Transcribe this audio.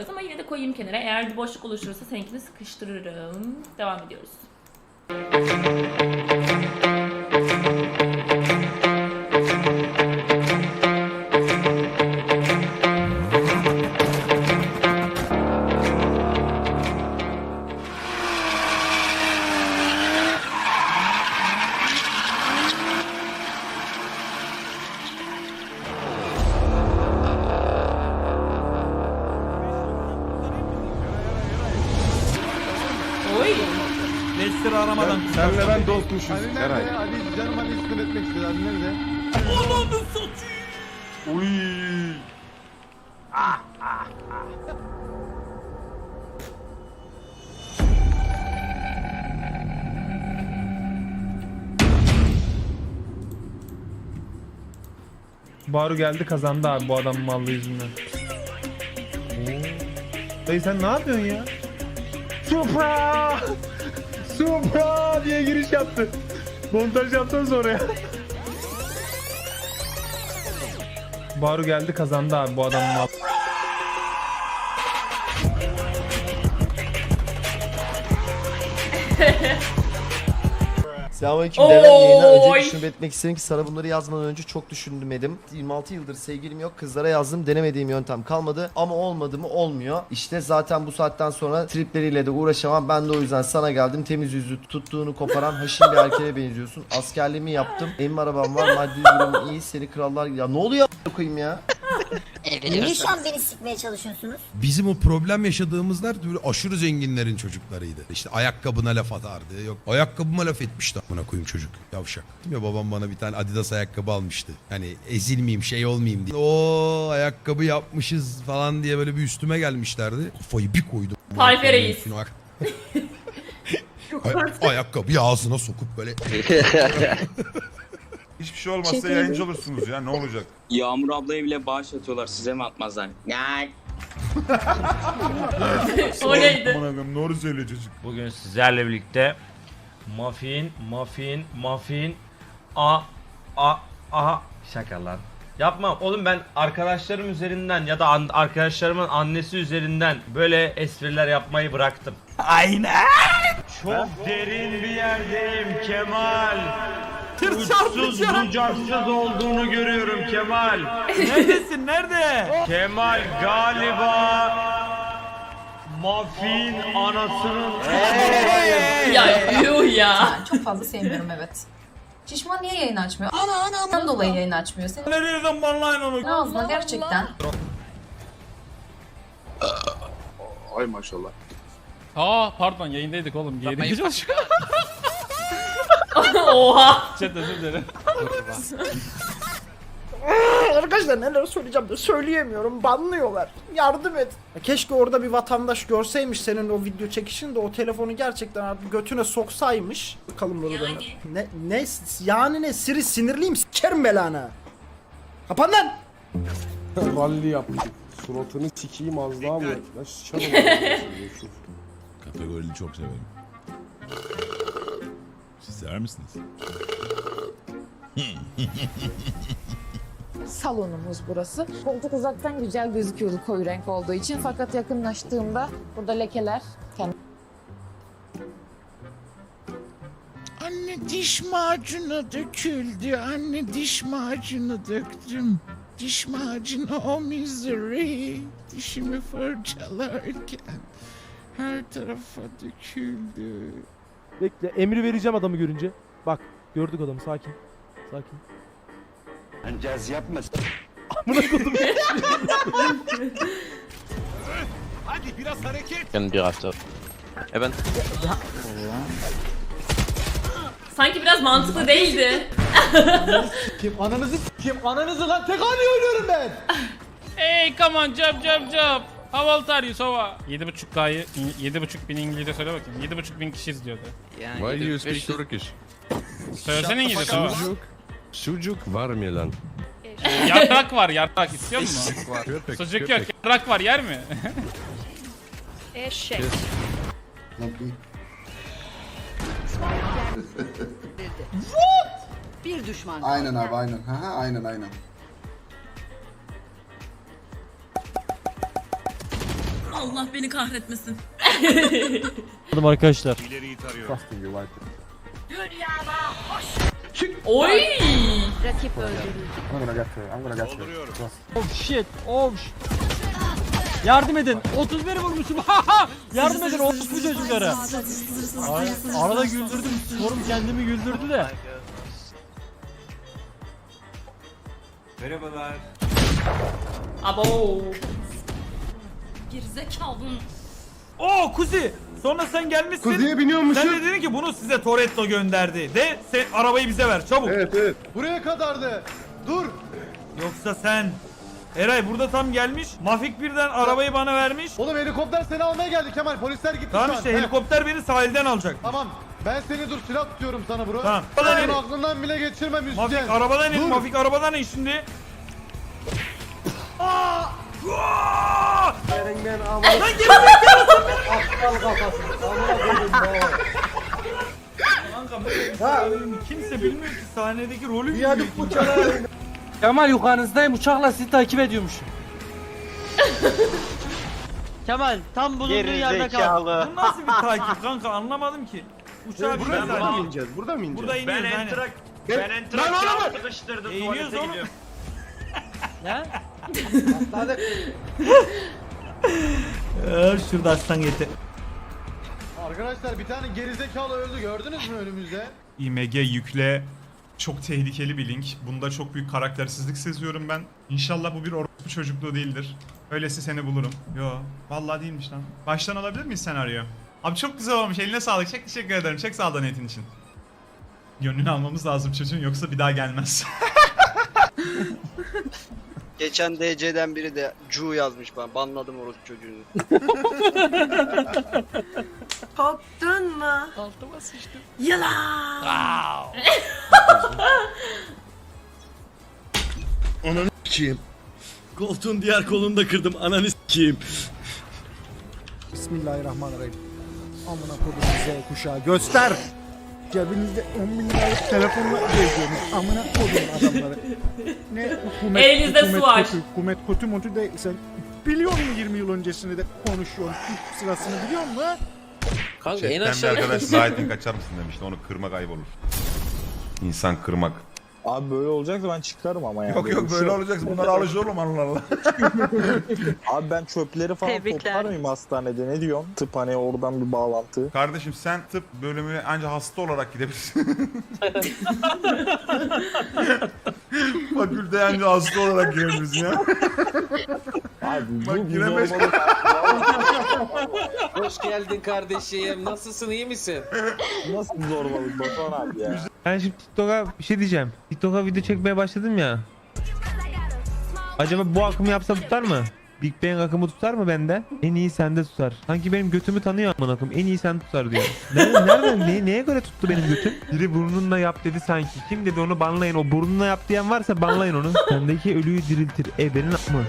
istemiyoruz ama yine de koyayım kenara. Eğer bir boşluk oluşursa seninkini sıkıştırırım. Devam ediyoruz. Leicester aramadan Senle ben dostmuşuz Ali Eray. nerede? Ali canım Ali üstüne etmek istedi. Ali nerede? Ananı satayım. Uy. Baru geldi kazandı abi bu adamın mallı yüzünden. Dayı sen ne yapıyorsun ya? Supra! Supra diye giriş yaptı. Montaj yaptın sonra ya. Baru geldi kazandı abi bu adamın mallı. Selamünaleyküm Devran yayına önce şunu belirtmek isterim ki sana bunları yazmadan önce çok düşündüm Edim. 26 yıldır sevgilim yok kızlara yazdım. Denemediğim yöntem kalmadı. Ama olmadı mı? Olmuyor. İşte zaten bu saatten sonra tripleriyle de uğraşamam. Ben de o yüzden sana geldim. Temiz yüzlü tuttuğunu koparan haşin bir erkeğe benziyorsun. Askerliğimi yaptım. Evim arabam var. Maddi durumum iyi. Seni krallar ya ne oluyor koyayım ya. Niye şu an beni sikmeye çalışıyorsunuz? Bizim o problem yaşadığımızlar böyle aşırı zenginlerin çocuklarıydı. İşte ayakkabına laf atardı. Yok ayakkabıma laf etmişti amına koyayım çocuk. Yavşak. Mi? Babam bana bir tane Adidas ayakkabı almıştı. Hani ezilmeyeyim şey olmayayım diye. O ayakkabı yapmışız falan diye böyle bir üstüme gelmişlerdi. Kafayı bir koydum. Tayfe Reis. Ay- ayakkabıyı ağzına sokup böyle Hiçbir şey olmazsa yayıncı olursunuz ya ne olacak? Yağmur ablaya bile bağış atıyorlar size mi atmazlar? Ya. O neydi? Aman abim doğru söylüyor çocuk. Bugün sizlerle birlikte muffin, muffin, muffin, a, a, aha şaka lan. Yapmam. Oğlum ben arkadaşlarım üzerinden ya da an- arkadaşlarımın annesi üzerinden böyle espriler yapmayı bıraktım. Aynen. Çok derin bir yerdeyim Kemal. Uçsuz bucaksız olduğunu görüyorum Kemal. Neredesin nerede? Kemal galiba Muffin anasının Ya yuh ya. Çok fazla sevmiyorum evet. Şişman niye yayın açmıyor? Ana ana ana. dolayı yayın açmıyor. Senin Nereden lan onu? ağzına gerçekten. Ay maşallah. Aa pardon yayındaydık oğlum. Yayındaydık başka. Oha. Chat özür dilerim. Arkadaşlar neler söyleyeceğim de söyleyemiyorum. Banlıyorlar. Yardım et. Keşke orada bir vatandaş görseymiş senin o video çekişini de o telefonu gerçekten götüne soksaymış. Bakalım bunu da. Ne, ne yani ne Siri sinirliyim sikerim belanı. Kapan lan. Ralli yaptık. Suratını sikeyim az daha mı? Kategorili çok severim. Siz sever misiniz? Salonumuz burası. Koltuk uzaktan güzel gözüküyordu koyu renk olduğu için. Fakat yakınlaştığımda burada lekeler Anne diş macunu döküldü. Anne diş macunu döktüm. Diş macunu o misery. Dişimi fırçalarken her tarafa döküldü. Bekle emri vereceğim adamı görünce. Bak gördük adamı sakin. Sakin. Caz yapma. Sanki biraz mantıklı değildi. Kim ananızı kim ananızı lan tek hali ölüyorum ben. Hey come on jump jump jump. How old are you Sova? 7.5K'yı 7.5 bin İngilizce söyle bakayım. 7.5 bin kişi izliyordu. Why do you speak Turkish? Söylesene İngilizce Sova. Sucuk. Sucuk var mı lan? Yarrak var yarrak istiyor musun? Köpek. Sucuk yok yarrak var yer mi? Eşek. bir düşman. Aynen abi aynen. Haha aynen aynen. Allah beni kahretmesin. arkadaşlar. Trusting you like Oy! Rakip öldürüldü. I'm gonna get her. I'm gonna get. Trust. Of shit. Of. Yardım edin. 31 vurmuşum. Yardım edin orospu çocuklara. Ay, Arada güldürdüm. Sorum kendimi güldürdü de. Abo. Gerizekalın. Oo Kuzi. Sonra sen gelmişsin. Kuziye biniyormuşum. Sen de dedin ki bunu size Toretto gönderdi. De sen arabayı bize ver çabuk. Evet evet. Buraya kadardı. Dur. Yoksa sen Eray burada tam gelmiş. Mafik birden arabayı bana vermiş. Oğlum helikopter seni almaya geldi Kemal. Polisler gitti Tamam işte helikopter beni sahilden alacak. Tamam. Ben seni dur silah tutuyorum sana bro. Tamam. Bunu aklından bile geçirme müzisyen. Mafik arabadan in. Dur. Mafik arabadan in şimdi. Lan Kanka kimse bilmiyor ki sahnedeki rolü bilmiyor ki. Kemal yukarınızdayım uçakla sizi takip ediyormuşum. Kemal tam bulunduğu yerde kal. Bu nasıl bir takip kanka anlamadım ki. Uçağa bineceğiz burada mı zaten. ineceğiz? Burada mı ineceğiz? Burada iniyoruz aynen. Ben entrak sıkıştırdım Eğiliyoruz tuvalete oğlum. gidiyorum. Ee, şurada aslan getir. Arkadaşlar bir tane gerizekalı öldü gördünüz mü önümüzde? IMG yükle çok tehlikeli bir link. Bunda çok büyük karaktersizlik seziyorum ben. İnşallah bu bir orospu çocukluğu değildir. Öylesi seni bulurum. Yo, vallahi değilmiş lan. Baştan alabilir miyiz senaryo? Abi çok güzel olmuş. Eline sağlık. Çok teşekkür ederim. Çok sağ ol donate'in için. Gönlünü almamız lazım çocuğun yoksa bir daha gelmez. Geçen DC'den biri de Cu yazmış bana. Banladım orospu çocuğunu. Korktun mu? Altıma sıçtım. Yılan! Kim? Koltuğun diğer kolunu da kırdım. Ananı s**eyim. Bismillahirrahmanirrahim. Amına kodum Z kuşağı göster. Cebinizde 10 bin liralık telefonla geziyorsunuz. Amına kodum adamları. Ne hükümet, Elinizde su hükümet var. kötü, hükümet kötü motu de sen biliyor musun 20 yıl öncesini de konuşuyorsun. İlk sırasını biliyor musun ha? Kanka en aşağı... bir arkadaş Zahit'in kaçar mısın demişti. Onu kırmak ayıp olur. İnsan kırmak. Abi böyle olacaksa ben çıkarım ama yani. Yok yok böyle olacaksın. Bunlara alış oğlum Allah Allah. Abi ben çöpleri falan toplar mıyım hastanede ne diyorsun? Tıp hani oradan bir bağlantı. Kardeşim sen tıp bölümüne ancak hasta olarak gidebilirsin. Fakülteye ancak hasta olarak girebilirsin ya. Abi Bak giremez. Hoş geldin kardeşim. Nasılsın iyi misin? nasıl zorbalık Batuhan abi ya. Ben şimdi TikTok'a bir şey diyeceğim. TikTok'a video çekmeye başladım ya. Acaba bu akımı yapsa tutar mı? Big Bang akımı tutar mı bende? En iyi sende tutar. Sanki benim götümü tanıyor amına koyayım. En iyi sen tutar diyor. Nereden, nereden ne, neye göre tuttu benim götüm? Biri burnunla yap dedi sanki. Kim dedi onu banlayın. O burnunla yap diyen varsa banlayın onu. Sendeki ölüyü diriltir. E benim mı?